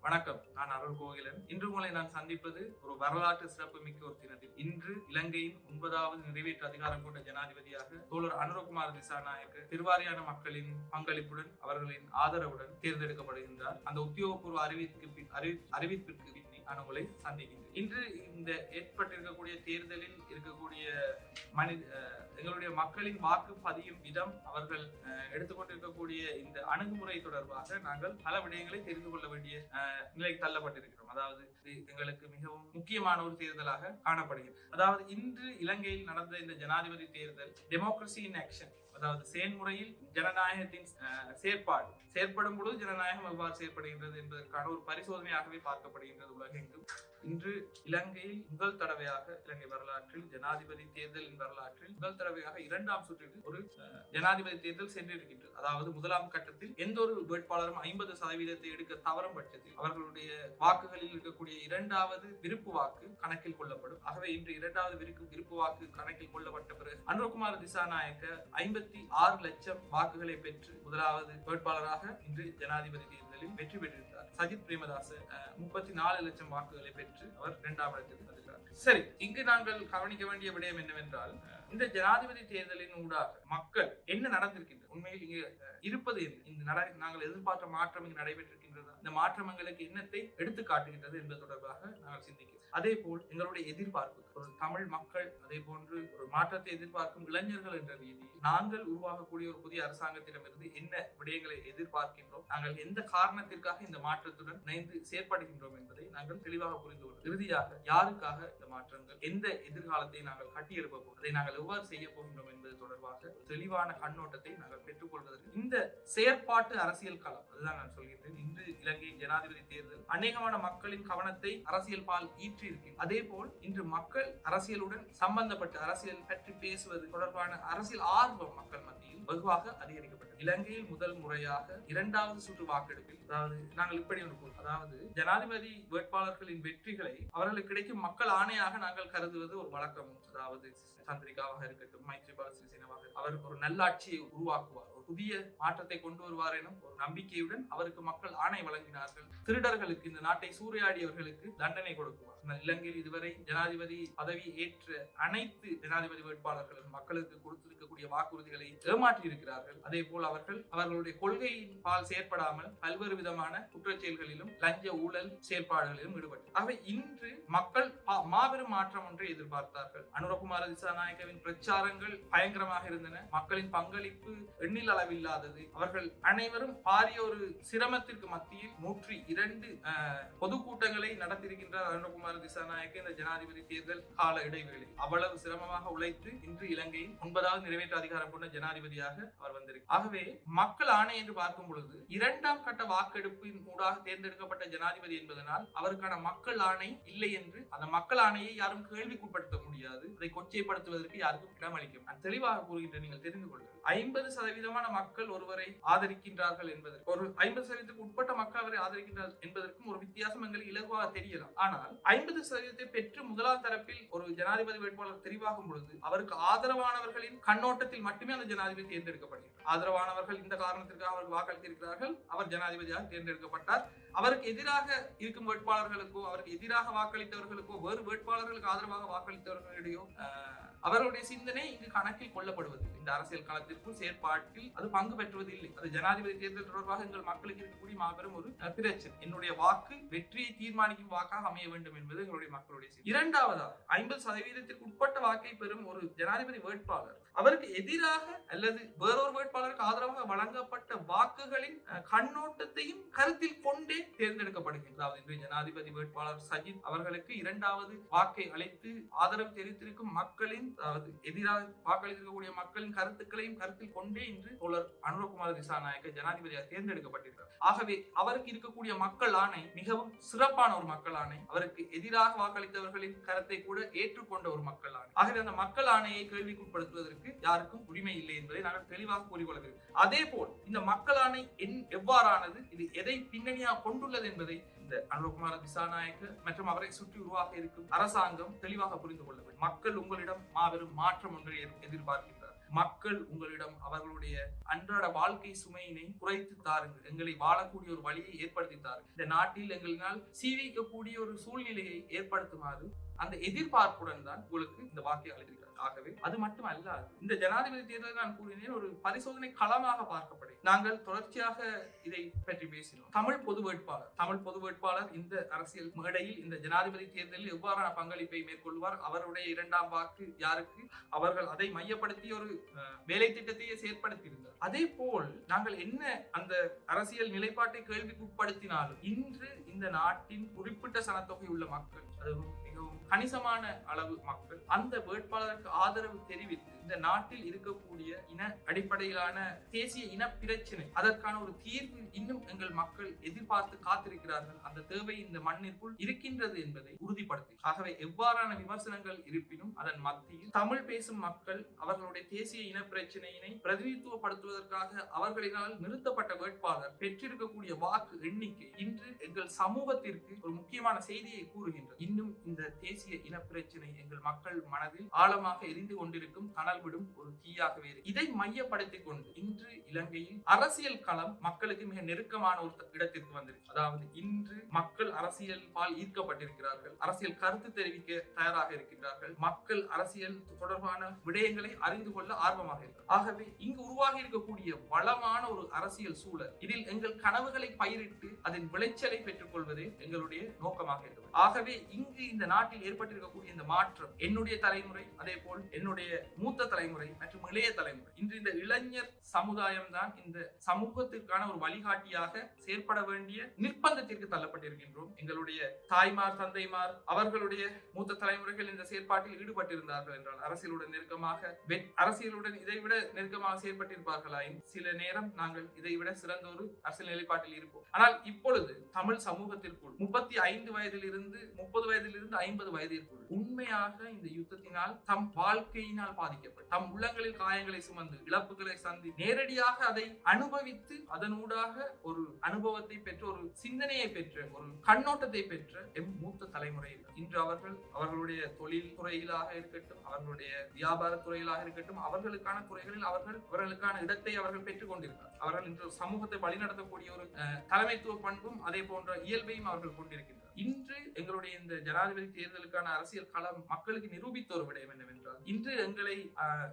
வணக்கம். நான் அருள் கோகிலன். இன்று உங்களை நான் சந்திப்பது ஒரு வரலாற்று சிறப்பு மிக்க ஒரு தினத்தில். இன்று இலங்கையின் ஒன்பதாவது நிறைவேற்று அதிகாரம் கொண்ட ஜனாதிபதியாக தோழர் அனுரகுமார் திசாநாயக்க திருவாரியான மக்களின் பங்களிப்புடன் அவர்களின் ஆதரவுடன் தேர்ந்தெடுக்கப்படுகின்றார். அந்த உத்தியோகபூர்வ அறிவிப்புக்கு பின்- அறிவி- அறிவிப்பிற்கு பின்னி நான் உங்களை சந்திக்கின்றேன். இன்று இந்த ஏற்பட்டிருக்கக்கூடிய தேர்தலில் இருக்கக்கூடிய மனித அஹ், எங்களுடைய மக்களின் வாக்கு பதியும் விதம் அவர்கள் எடுத்துக்கொண்டிருக்கக்கூடிய இந்த அணுகுமுறை தொடர்பாக நாங்கள் பல விடயங்களை தெரிந்து கொள்ள வேண்டிய நிலைக்கு தள்ளப்பட்டிருக்கிறோம். அதாவது இது எங்களுக்கு மிகவும் முக்கியமான ஒரு தேர்தலாக காணப்படுகிறது. அதாவது இன்று இலங்கையில் நடந்த இந்த ஜனாதிபதி தேர்தல் டெமோக்ரஸி இன் ஆக்ஷன் அதாவது செயல்முறையில் ஜனநாயகத்தின் செயற்பாடு செயற்படும் பொழுது ஜனநாயகம் எவ்வாறு செயற்படுகின்றது என்பதற்கான ஒரு பரிசோதனையாகவே பார்க்கப்படுகின்றது உலகெங்கும். இன்று இலங்கையில் முதல் தடவையாக இலங்கை வரலாற்றில் ஜனாதிபதி தேர்தலின் வரலாற்றில் முதல் தடவையாக இரண்டாம் சுற்றிற்கு ஒரு ஜனாதிபதி தேர்தல் சென்றிருக்கின்றது. அதாவது முதலாம் கட்டத்தில் எந்த ஒரு வேட்பாளரும் ஐம்பது சதவீதத்தை எடுக்க தவறும் பட்சத்தில் அவர்களுடைய வாக்குகளில் இருக்கக்கூடிய இரண்டாவது விருப்பு வாக்கு கணக்கில் கொள்ளப்படும். ஆகவே இன்று இரண்டாவது விருப்பு விருப்பு வாக்கு கணக்கில் கொள்ளப்பட்ட பிறகு அனுரகுமார் திசாநாயக்க ஐம்பத்தி ஆறு லட்சம் வாக்குகளை பெற்று முதலாவது வேட்பாளராக இன்று ஜனாதிபதி தேர்தலில் வெற்றி பெற்றிருந்தார் சஜித் பிரேமதாச முப்பத்தி நாலு லட்சம் வாக்குகளை பெற்று அவர் இரண்டாம் இடத்தில் சரி இங்கு நாங்கள் கவனிக்க வேண்டிய விடயம் என்னவென்றால் இந்த ஜனாதிபதி தேர்தலின் ஊடாக மக்கள் என்ன நடந்திருக்கின்றது உண்மையில் இங்கு இருப்பது இந்த நட நாங்கள் எதிர்பார்த்த மாற்றம் இங்கு நடைபெற்றிருக்கின்றதா? இந்த மாற்றம் எங்களுக்கு என்னத்தை எடுத்து காட்டுகின்றது என்பது தொடர்பாக நாங்கள் சிந்திக்கிறோம். அதே போல் எங்களுடைய எதிர்பார்ப்பு ஒரு தமிழ் மக்கள் அதே போன்று ஒரு மாற்றத்தை எதிர்பார்க்கும் இளைஞர்கள் என்ற ரீதியில் நாங்கள் உருவாகக்கூடிய ஒரு புதிய அரசாங்கத்திடமிருந்து என்ன விடயங்களை எதிர்பார்க்கின்றோம்? நாங்கள் எந்த காரணத்திற்காக இந்த மாற்றத்துடன் இணைந்து செயற்படுகின்றோம் என்பதை நாங்கள் தெளிவாக புரிந்து கொள்வோம் இறுதியாக யாருக்காக இந்த மாற்றங்கள் எந்த எதிர்காலத்தை நாங்கள் கட்டியெழுப்ப அதை நாங்கள் எவ்வாறு செய்ய போகின்றோம் என்பது தொடர்பாக ஒரு தெளிவான கண்ணோட்டத்தை நாங்கள் பெற்றுக்கொள்வதற்கு இந்த செயற்பாட்டு அரசியல் களம் அதுதான் நான் சொல்கின்றேன். இன்று இலங்கை ஜனாதிபதி தேர்தல் அநேகமான மக்களின் கவனத்தை அரசியல் பால் ஈற்றி அதே போல் இன்று மக்கள் அரசியலுடன் சம்பந்தப்பட்ட அரசியல் பற்றி பேசுவது தொடர்பான அரசியல் ஆர்வம் மக்கள் மத்தியில் வெகுவாக அதிகரிக்கப்பட்டது. இலங்கையில் முதல் முறையாக இரண்டாவது சுற்று வாக்கெடுப்பில் அதாவது நாங்கள் இப்படி ஒன்று அதாவது ஜனாதிபதி வேட்பாளர்களின் வெற்றிகளை அவர்களுக்கு கிடைக்கும் மக்கள் ஆணையாக நாங்கள் கருதுவது ஒரு வழக்கம். அதாவது சந்திரிகாவாக இருக்கட்டும் மைத்ரிபால சிறிசேனவாக அவர் ஒரு நல்லாட்சியை உருவாக்குவார். ஒரு புதிய மாற்றத்தை கொண்டு வருவார் எனும் ஒரு நம்பிக்கையுடன் அவருக்கு மக்கள் ஆணை வழங்கினார்கள். திருடர்களுக்கு இந்த நாட்டை சூறையாடியவர்களுக்கு தண்டனை கொடுக்குவார். இலங்கையில் இதுவரை ஜனாதிபதி பதவி ஏற்ற அனைத்து ஜனாதிபதி வேட்பாளர்களும் மக்களுக்கு கொடுத்திருக்கக்கூடிய வாக்குறுதிகளை ஏமாற்றி இருக்கிறார்கள் அதே போல் அவர்கள் அவர்களுடைய கொள்கையின் பால் செயற்படாமல் பல்வேறு விதமான குற்றச்செயல்களிலும் லஞ்ச ஊழல் செயற்பாடுகளிலும் ஈடுபட்டு ஆகவே இன்று மக்கள் மாபெரும் மாற்றம் ஒன்றை எதிர்பார்த்தார்கள். அனுரகுமார திசாநாயக்கவின் பிரச்சாரங்கள் பயங்கரமாக இருந்தன. மக்களின் பங்களிப்பு எண்ணில் அளவில்லாதது. அவர்கள் அனைவரும் பாரிய ஒரு சிரமத்திற்கு மத்தியில் நூற்றி இரண்டு பொதுக்கூட்டங்களை நடத்தியிருக்கின்றார் அருணகுமார் திசாநாயக்க இந்த ஜனாதிபதி தேர்தல் கால இடைவேளை அவ்வளவு சிரமமாக உழைத்து இன்று இலங்கையின் ஒன்பதாவது நிறைவேற்று அதிகாரம் கொண்ட ஜனாதிபதியாக அவர் வந்திருக்கிறார். ஆகவே மக்கள் ஆணை என்று பார்க்கும் பொழுது இரண்டாம் கட்ட வாக்கெடுப்பின் ஊடாக தேர்ந்தெடுக்கப்பட்ட ஜனாதிபதி என்பதனால் அவருக்கான மக்கள் ஆணை இல்லை என்று அந்த மக்கள் ஆணையை யாரும் கேள்விக்குட்படுத்த முடியாது. அதை கொச்சைப்படுத்த நடத்துவதற்கு யாருக்கும் இடமளிக்கும் நான் தெளிவாக கூறுகின்ற நீங்கள் தெரிந்து கொள்ளுங்கள். ஐம்பது சதவீதமான மக்கள் ஒருவரை ஆதரிக்கின்றார்கள் என்பதற்கு ஒரு ஐம்பது சதவீதத்துக்கு உட்பட்ட மக்கள் அவரை ஆதரிக்கின்றார் என்பதற்கும் ஒரு வித்தியாசம் எங்களுக்கு இலகுவாக தெரியலாம். ஆனால் ஐம்பது சதவீதத்தை பெற்று முதலாம் தரப்பில் ஒரு ஜனாதிபதி வேட்பாளர் தெரிவாகும் பொழுது அவருக்கு ஆதரவானவர்களின் கண்ணோட்டத்தில் மட்டுமே அந்த ஜனாதிபதி தேர்ந்தெடுக்கப்படுகிறார். ஆதரவானவர்கள் இந்த காரணத்திற்காக அவர்கள் வாக்களித்திருக்கிறார்கள். அவர் ஜனாதிபதியாக தேர்ந்தெடுக்கப்பட்டார். அவருக்கு எதிராக இருக்கும் வேட்பாளர்களுக்கோ அவருக்கு எதிராக வாக்களித்தவர்களுக்கோ வேறு வேட்பாளர்களுக்கு ஆதரவாக வாக்களித்தவர்களிடையோ அவர்களுடைய சிந்தனை இங்கு கணக்கில் கொள்ளப்படுவதில்லை இந்த அரசியல் களத்திற்கும் செயற்பாட்டில் அது பங்கு பெற்றுவதில்லை. அது ஜனாதிபதி தேர்தல் தொடர்பாக எங்கள் மக்களுக்கு இருக்கக்கூடிய மாபெரும் ஒரு பிரச்சனை. என்னுடைய வாக்கு வெற்றியை தீர்மானிக்கும் வாக்காக அமைய வேண்டும் என்பது எங்களுடைய மக்களுடைய இரண்டாவதாக ஐம்பது சதவீதத்திற்கு உட்பட்ட வாக்கை பெறும் ஒரு ஜனாதிபதி வேட்பாளர். அவருக்கு எதிராக அல்லது வேறொரு வேட்பாளருக்கு ஆதரவாக வழங்கப்பட்ட வாக்குகளின் கண்ணோட்டத்தையும் கருத்தில் கொண்டே தேர்ந்தெடுக்கப்படுகின்றது ஜனாதிபதி வேட்பாளர் சஜித் அவர்களுக்கு இரண்டாவது வாக்கை அழைத்து ஆதரவு தெரிவித்திருக்கும் மக்களின் அதாவது எதிராக வாக்களித்திருக்கக்கூடிய மக்களின் கருத்துக்களையும் கருத்தில் கொண்டே இன்று தோழர் அனுரகுமார் திசாநாயக்க ஜனாதிபதியாக தேர்ந்தெடுக்கப்பட்டிருக்கிறார். ஆகவே அவருக்கு இருக்கக்கூடிய மக்கள் ஆணை மிகவும் சிறப்பான ஒரு மக்கள் ஆணை. அவருக்கு எதிராக வாக்களித்தவர்களின் கருத்தை கூட ஏற்றுக்கொண்ட ஒரு மக்கள் ஆணை. ஆகவே அந்த மக்கள் ஆணையை கேள்விக்குட்படுத்துவதற்கு யாருக்கும் உரிமை இல்லை என்பதை நாங்கள் தெளிவாக கூறிக்கொள்கிறோம் அதே போல் இந்த மக்கள் ஆணை என்- எவ்வாறானது இது எதை பின்னணியாக கொண்டுள்ளது என்பதை இந்த அனுரகுமார திசாநாயக்க மற்றும் அவரை சுற்றி உருவாக இருக்கும் அரசாங்கம் தெளிவாக புரிந்து கொள்ள வேண்டும். மக்கள் உங்களிடம் மாபெரும் மாற்றம் ஒன்றை எதிர்- எதிர்பார்க்கின்றார். மக்கள் உங்களிடம் அவர்களுடைய அன்றாட வாழ்க்கை சுமையினை குறைத்து தாருங்கள். எங்களை வாழக்கூடிய ஒரு வழியை ஏற்படுத்தி தாருங்கள். இந்த நாட்டில் எங்களினால் சீவிக்கக்கூடிய ஒரு சூழ்நிலையை ஏற்படுத்துமாறு அந்த எதிர்பார்ப்புடன் தான் உங்களுக்கு இந்த வாக்கை அளித்திருக்கிறார். ஆகவே அது மட்டும் அல்லாது இந்த ஜனாதிபதி தேர்தல் நான் கூறினேன் ஒரு பரிசோதனை களமாக பார்க்கப்படும். நாங்கள் தொடர்ச்சியாக இதை பற்றி பேசினோம். தமிழ் பொது வேட்பாளர் தமிழ் பொது வேட்பாளர் இந்த அரசியல் மேடையில் இந்த ஜனாதிபதி தேர்தலில் எவ்வாறான பங்களிப்பை மேற்கொள்வார் அவருடைய இரண்டாம் வாக்கு யாருக்கு? அவர்கள் அதை மையப்படுத்தி ஒரு வேலை திட்டத்தையே செயற்படுத்தியிருந்தார். அதே போல் நாங்கள் என்ன அந்த அரசியல் நிலைப்பாட்டை கேள்விக்குட்படுத்தினாலும் இன்று இந்த நாட்டின் குறிப்பிட்ட சனத்தொகை உள்ள மக்கள் அது மிகவும் கணிசமான அளவு மக்கள் அந்த வேட்பாளருக்கு ஆதரவு தெரிவித்து இந்த நாட்டில் இருக்கக்கூடிய இன அடிப்படையிலான தேசிய இன பிரச்சனை அதற்கான ஒரு தீர்வு இன்னும் எங்கள் மக்கள் எதிர்பார்த்து காத்திருக்கிறார்கள். அந்த தேவை இந்த மண்ணிற்குள் இருக்கின்றது என்பதை உறுதிப்படுத்தி. ஆகவே எவ்வாறான விமர்சனங்கள் இருப்பினும் அதன் மத்தியில் தமிழ் பேசும் மக்கள் அவர்களுடைய தேசிய இன பிரச்சனையினை பிரதிநிதித்துவப்படுத்துவதற்காக அவர்களினால் நிறுத்தப்பட்ட வேட்பாளர் பெற்றிருக்கக்கூடிய வாக்கு எண்ணிக்கை இன்று எங்கள் சமூகத்திற்கு ஒரு முக்கியமான செய்தியை கூறுகின்றது. இன்னும் இந்த தேசிய இன பிரச்சனை எங்கள் மக்கள் மனதில் ஆழமாக எரிந்து கொண்டிருக்கும் கனல் விடும் ஒரு தீயாகவே இருக்கு. இதை மையப்படுத்திக் கொண்டு இன்று இலங்கையில் அரசியல் களம் மக்களுக்கு மிக நெருக்கமான ஒரு இடத்திற்கு வந்திருக்கு. அதாவது இன்று மக்கள் அரசியல் பால் ஈர்க்கப்பட்டிருக்கிறார்கள். அரசியல் கருத்து தெரிவிக்க தயாராக இருக்கின்றார்கள். மக்கள் அரசியல் தொடர்பான விடயங்களை அறிந்து கொள்ள ஆர்வமாக இருக்கிறார் ஆகவே இங்கு உருவாகி இருக்கக்கூடிய வளமான ஒரு அரசியல் சூழல் இதில் எங்கள் கனவுகளை பயிரிட்டு அதன் விளைச்சலை பெற்றுக் கொள்வதே எங்களுடைய நோக்கமாக இருக்கிறது ஆகவே இங்கு இந்த நாட்டில் ஏற்பட்டிருக்கக்கூடிய இந்த மாற்றம் என்னுடைய தலைமுறை அதே போல் என்னுடைய மூத்த தலைமுறை மற்றும் இளைய தலைமுறை. இன்று இந்த இளைஞர் சமுதாயம் தான் இந்த சமூகத்திற்கான ஒரு வழிகாட்டியாக செயற்பட வேண்டிய நிர்பந்தத்திற்கு தள்ளப்பட்டிருக்கின்றோம். எங்களுடைய தாய்மார் தந்தைமார் அவர்களுடைய மூத்த தலைமுறைகள் இந்த செயற்பாட்டில் ஈடுபட்டிருந்தார்கள் என்றால் அரசியலுடன் நெருக்கமாக வெ- அரசியலுடன் இதைவிட நெருக்கமாக செயற்பட்டிருப்பார்களாயின் சில நேரம் நாங்கள் இதைவிட சிறந்த ஒரு அரசியல் நிலைப்பாட்டில் இருப்போம். ஆனால் இப்பொழுது தமிழ் சமூகத்திற்குள் முப்பத்தி ஐந்து வயதிலிருந்து முப்பது வயதிலிருந்து ஐம்பது வயதிற்குள் உண்மையாக இந்த யுத்தத்தினால் தம் வாழ்க்கையினால் பாதிக்கப்பட்டு தம் உள்ளங்களில் காயங்களை சுமந்து இழப்புகளை சந்தி நேரடியாக அதை அனுபவித்து அதனூடாக ஒரு அனுபவத்தை பெற்ற ஒரு சிந்தனையை பெற்ற ஒரு கண்ணோட்டத்தை பெற்ற எம் மூத்த தலைமுறையில் இன்று அவர்கள் அவர்களுடைய தொழில் துறையிலாக இருக்கட்டும் அவர்களுடைய வியாபார துறையிலாக இருக்கட்டும் அவர்களுக்கான துறைகளில் அவர்கள் அவர்களுக்கான இடத்தை அவர்கள் பெற்றுக் கொண்டிருக்கிறார். அவர்கள் இன்று சமூகத்தை வழிநடத்தக்கூடிய ஒரு தலைமைத்துவ பண்பும் அதே போன்ற இயல்பையும் அவர்கள் கொண்டிருக்கின்றனர். இன்று எங்களுடைய இந்த ஜனாதிபதி தேர்தலுக்கான அரசியல் களம் மக்களுக்கு நிரூபித்த ஒரு விடயம் என்னவென்றால் இன்று எங்களை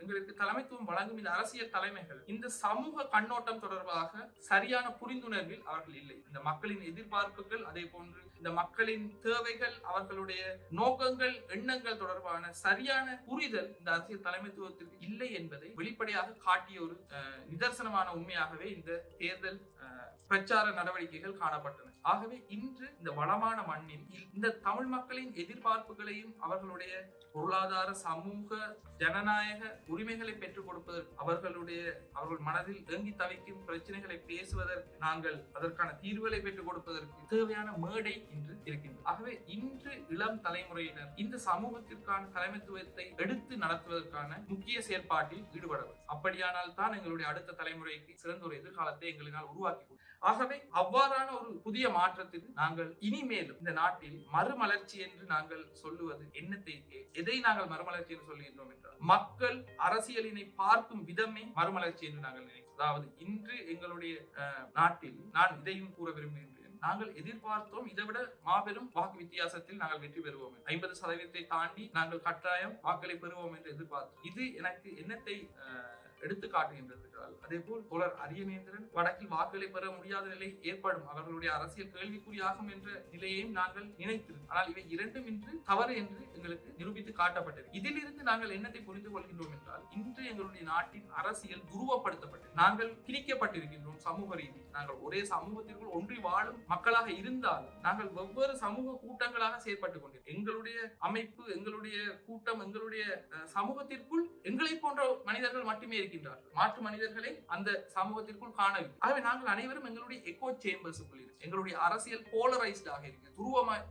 எங்களுக்கு தலைமைத்துவம் வழங்கும் இந்த அரசியல் தலைமைகள் இந்த சமூக கண்ணோட்டம் தொடர்பாக சரியான புரிந்துணர்வில் அவர்கள் இல்லை. இந்த மக்களின் எதிர்பார்ப்புகள் அதே போன்று இந்த மக்களின் தேவைகள் அவர்களுடைய நோக்கங்கள் எண்ணங்கள் தொடர்பான சரியான புரிதல் இந்த அரசியல் தலைமைத்துவத்திற்கு இல்லை என்பதை வெளிப்படையாக காட்டிய ஒரு அஹ், நிதர்சனமான உண்மையாகவே இந்த தேர்தல் அஹ், பிரச்சார நடவடிக்கைகள் காணப்பட்டன. ஆகவே இன்று இந்த வளமான மண்ணில். இந்த தமிழ் மக்களின் எதிர்பார்ப்புகளையும் அவர்களுடைய பொருளாதார சமூக ஜனநாயக உரிமைகளை பெற்றுக் கொடுப்பதற்கு அவர்களுடைய அவர்கள் மனதில் ஏங்கி தவிக்கும் பிரச்சனைகளை பேசுவதற்கு நாங்கள் அதற்கான தீர்வுகளை பெற்றுக் கொடுப்பதற்கு தேவையான மேடை இன்று இருக்கின்றது. ஆகவே இன்று இளம் தலைமுறையினர் இந்த சமூகத்திற்கான தலைமைத்துவத்தை எடுத்து நடத்துவதற்கான முக்கிய செயற்பாட்டில் ஈடுபட அப்படியானால் தான் எங்களுடைய அடுத்த தலைமுறைக்கு சிறந்த ஒரு எதிர்காலத்தை எங்களினால் உருவாக்கி ஆகவே அவ்வாறான ஒரு புதிய மாற்றத்திற்கு நாங்கள் இனிமேலும் இந்த நாட்டில் மறுமலர்ச்சி என்று நாங்கள் சொல்லுவது என்னத்தை எதை நாங்கள் மறுமலர்ச்சி என்று சொல்லுகின்றோம் என்றால் மக்கள் அரசியலினை பார்க்கும் விதமே மறுமலர்ச்சி என்று நாங்கள் நினைக்கிறோம். அதாவது இன்று எங்களுடைய நாட்டில் நான் இதையும் கூற விரும்புகின்றேன். நாங்கள் எதிர்பார்த்தோம் இதை விட மாபெரும் வாக்கு வித்தியாசத்தில் நாங்கள் வெற்றி பெறுவோம் ஐம்பது சதவீதத்தை தாண்டி நாங்கள் கட்டாயம் வாக்களை பெறுவோம் என்று எதிர்பார்த்தோம். இது எனக்கு என்னத்தை எடுத்து காட்டுகின்றது என்றால் அதே போல் தோழர் அரியநேந்திரன் வடக்கில் வாக்குகளை பெற முடியாத நிலை ஏற்படும். அவர்களுடைய அரசியல் கேள்விக்குறியாகும் என்ற நிலையையும் நாங்கள் நினைத்திருந்தோம். ஆனால் இவை இரண்டும் இன்று தவறு என்று எங்களுக்கு நிரூபித்து காட்டப்பட்டது. இதிலிருந்து நாங்கள் என்னத்தை புரிந்து கொள்கின்றோம் என்றால் இன்று எங்களுடைய நாட்டின் அரசியல் துருவப்படுத்தப்பட்டது நாங்கள் பிரிக்கப்பட்டிருக்கின்றோம் சமூக ரீதி. நாங்கள் ஒரே சமூகத்திற்குள் ஒன்றி வாழும் மக்களாக இருந்தாலும் நாங்கள் வெவ்வேறு சமூக கூட்டங்களாக செயற்பட்டுக் கொண்டிருக்கிறோம். எங்களுடைய அமைப்பு எங்களுடைய கூட்டம் எங்களுடைய சமூகத்திற்குள் எங்களை போன்ற மனிதர்கள் மட்டுமே இருக்கின்றார் மாற்று மனிதர்களை அந்த சமூகத்திற்குள் காணவில்லை. ஆகவே நாங்கள் அனைவரும் எங்களுடைய எக்கோ சேம்பர்ஸுக்குள் இருக்கு எங்களுடைய அரசியல் போலரைஸ்டாக இருக்கு துருவமாய்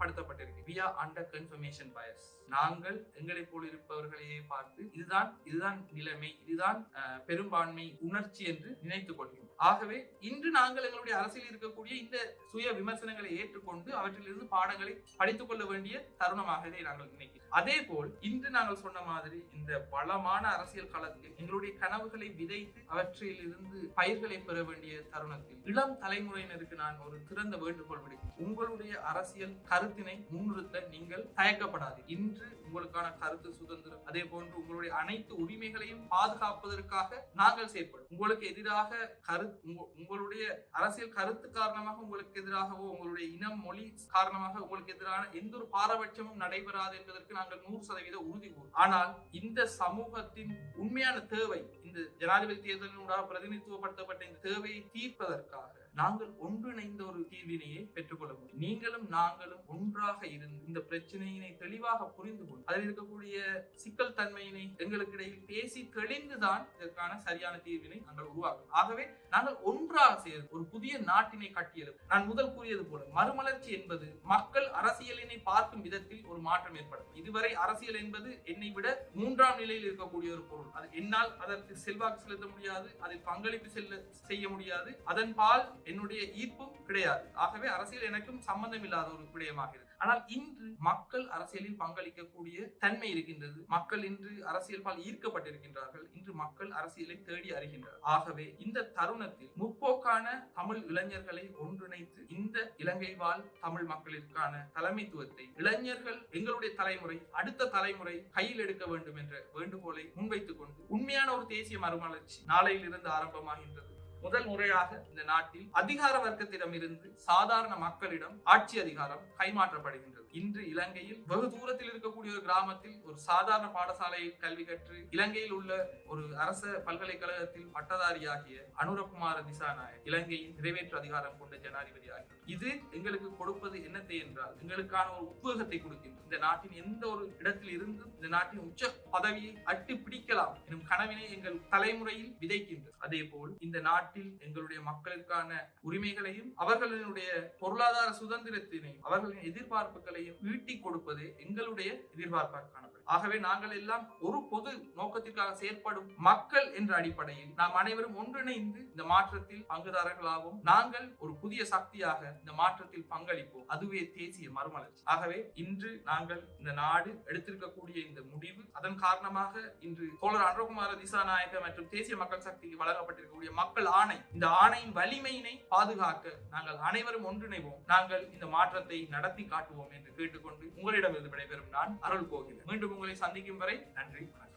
படுத்தப்பட்டிருக்கு we are under confirmation bias நாங்கள் எங்களை போல் இருப்பவர்களையே பார்த்து இதுதான் இதுதான் நிலைமை இதுதான் பெரும்பான்மை உணர்ச்சி என்று நினைத்துக் கொள்கிறோம். ஆகவே இன்று நாங்கள் எங்களுடைய அரசியல் இருக்கக்கூடிய இந்த சுய விமர்சனங்களை ஏற்றுக்கொண்டு அவற்றிலிருந்து பாடங்களை படித்துக் கொள்ள வேண்டிய தருணமாக இதை நாங்கள் நினைக்கிறோம். அதே போல் இன்று நாங்கள் சொன்ன மாதிரி இந்த வளமான அரசியல் காலத்தில் எங்களுடைய கனவுகளை விதைத்து அவற்றிலிருந்து பயிர்களை பெற வேண்டிய தருணத்தில் இளம் தலைமுறையினருக்கு நான் ஒரு திறந்த வேண்டுகோள் விடுக்கிறேன். உங்களுடைய அரசியல் கருத்தினை முன்னிறுத்த நீங்கள் தயக்கப்படாது இன்று உங்களுக்கான கருத்து சுதந்திரம். அதே போன்று உங்களுடைய அனைத்து உரிமைகளையும் பாதுகாப்பதற்காக நாங்கள் செயற்படும். உங்களுக்கு எதிராக கருத்து உங்களுடைய அரசியல் கருத்து காரணமாக உங்களுக்கு எதிராகவோ உங்களுடைய இனம் மொழி காரணமாக உங்களுக்கு எதிரான எந்த ஒரு பாரபட்சமும் நடைபெறாது என்பதற்கு நாங்கள் நூறு சதவீத உறுதி கூறும் ஆனால் இந்த சமூகத்தின் உண்மையான தேவை இந்த ஜனாதிபதி தேர்தலினூடாக பிரதிநிதித்துவப்படுத்தப்பட்ட இந்த தேவையை தீர்ப்பதற்காக நாங்கள் ஒன்றிணைந்த ஒரு தீர்வினையை பெற்றுக்கொள்ள முடியும். நீங்களும் நாங்களும் ஒன்றாக இருந்து இந்த பிரச்சனையினை தெளிவாக புரிந்து கொண்டு அதில் இருக்கக்கூடிய சிக்கல் தன்மையினை எங்களுக்கு இடையில் பேசி தெளிந்துதான் இதற்கான சரியான தீர்வினை நாங்கள் உருவாக்கும் ஆகவே நாங்கள் ஒன்றாக சேர்ந்து ஒரு புதிய நாட்டினை கட்டியது நான் முதல் கூறியது போல மறுமலர்ச்சி என்பது மக்கள் அரசியலினை பார்க்கும் விதத்தில் ஒரு மாற்றம் ஏற்படும். இதுவரை அரசியல் என்பது என்னை விட மூன்றாம் நிலையில் இருக்கக்கூடிய ஒரு பொருள். அது என்னால் அதற்கு செல்வாக்கு செலுத்த முடியாது அதில் பங்களிப்பு செல்ல செய்ய முடியாது. அதன் பால் என்னுடைய ஈர்ப்பும் கிடையாது. ஆகவே அரசியல் எனக்கும் சம்பந்தம் இல்லாத ஒரு விடயமாக இருக்கு. ஆனால் இன்று மக்கள் அரசியலில் பங்களிக்கக்கூடிய தன்மை இருக்கின்றது. மக்கள் இன்று அரசியல்பால் ஈர்க்கப்பட்டிருக்கின்றார்கள். இன்று மக்கள் அரசியலை தேடி அறிகின்றனர் ஆகவே இந்த தருணத்தில் முற்போக்கான தமிழ் இளைஞர்களை ஒன்றிணைத்து இந்த இலங்கை வாழ் தமிழ் மக்களிற்கான தலைமைத்துவத்தை இளைஞர்கள் எங்களுடைய தலைமுறை அடுத்த தலைமுறை கையில் எடுக்க வேண்டும் என்ற வேண்டுகோளை முன்வைத்துக் கொண்டு உண்மையான ஒரு தேசிய மறுமலர்ச்சி நாளையில் இருந்து ஆரம்பமாகின்றது. முதல் முறையாக இந்த நாட்டில் அதிகார வர்க்கத்திடம் இருந்து சாதாரண மக்களிடம் ஆட்சி அதிகாரம் கைமாற்றப்படுகின்றது. இன்று இலங்கையில் வெகு தூரத்தில் இருக்கக்கூடிய ஒரு கிராமத்தில் ஒரு சாதாரண பாடசாலையில் கல்வி கற்று இலங்கையில் உள்ள ஒரு அரச பல்கலைக்கழகத்தில் பட்டதாரியாகிய அனுரகுமார திசாநாயக் இலங்கையின் நிறைவேற்று அதிகாரம் கொண்ட ஜனாதிபதி ஆகிறார். இது எங்களுக்கு கொடுப்பது என்னத்தை என்றால் எங்களுக்கான ஒரு உத்வேகத்தை கொடுக்கின்றது. இந்த நாட்டின் எந்த ஒரு இடத்தில் இருந்து இந்த நாட்டின் உச்ச பதவியை அட்டி பிடிக்கலாம் எனும் கனவினை எங்கள் தலைமுறையில் விதைக்கின்றது. அதே போல் இந்த நாட்டு நாட்டில் எங்களுடைய மக்களுக்கான உரிமைகளையும் அவர்களுடைய பொருளாதார சுதந்திரத்தினையும் அவர்களின் எதிர்பார்ப்புகளையும் ஈட்டி கொடுப்பது எங்களுடைய எதிர்பார்ப்பாக காணப்படும் ஆகவே நாங்கள் எல்லாம் ஒரு பொது நோக்கத்திற்காக செயற்படும் மக்கள் என்ற அடிப்படையில் நாம் அனைவரும் ஒன்றிணைந்து இந்த மாற்றத்தில் பங்குதாரர்களாகவும் நாங்கள் ஒரு புதிய சக்தியாக இந்த மாற்றத்தில் பங்களிப்போம். அதுவே தேசிய மறுமலர்ச்சி. ஆகவே இன்று நாங்கள் இந்த நாடு எடுத்திருக்கக்கூடிய இந்த முடிவு அதன் காரணமாக இன்று தோழர் அனுரகுமார திசாநாயக்க மற்றும் தேசிய மக்கள் சக்திக்கு வழங்கப்பட்டிருக்கக்கூடிய மக்கள் ஆணை இந்த ஆணையின் வலிமையினை பாதுகாக்க நாங்கள் அனைவரும் ஒன்றிணைவோம். நாங்கள் இந்த மாற்றத்தை நடத்தி காட்டுவோம் என்று கேட்டுக்கொண்டு உங்களிடமிருந்து விடைபெறும் நான் அருள் போகிறேன் மீண்டும் உங்களை சந்திக்கும் வரை நன்றி வணக்கம்.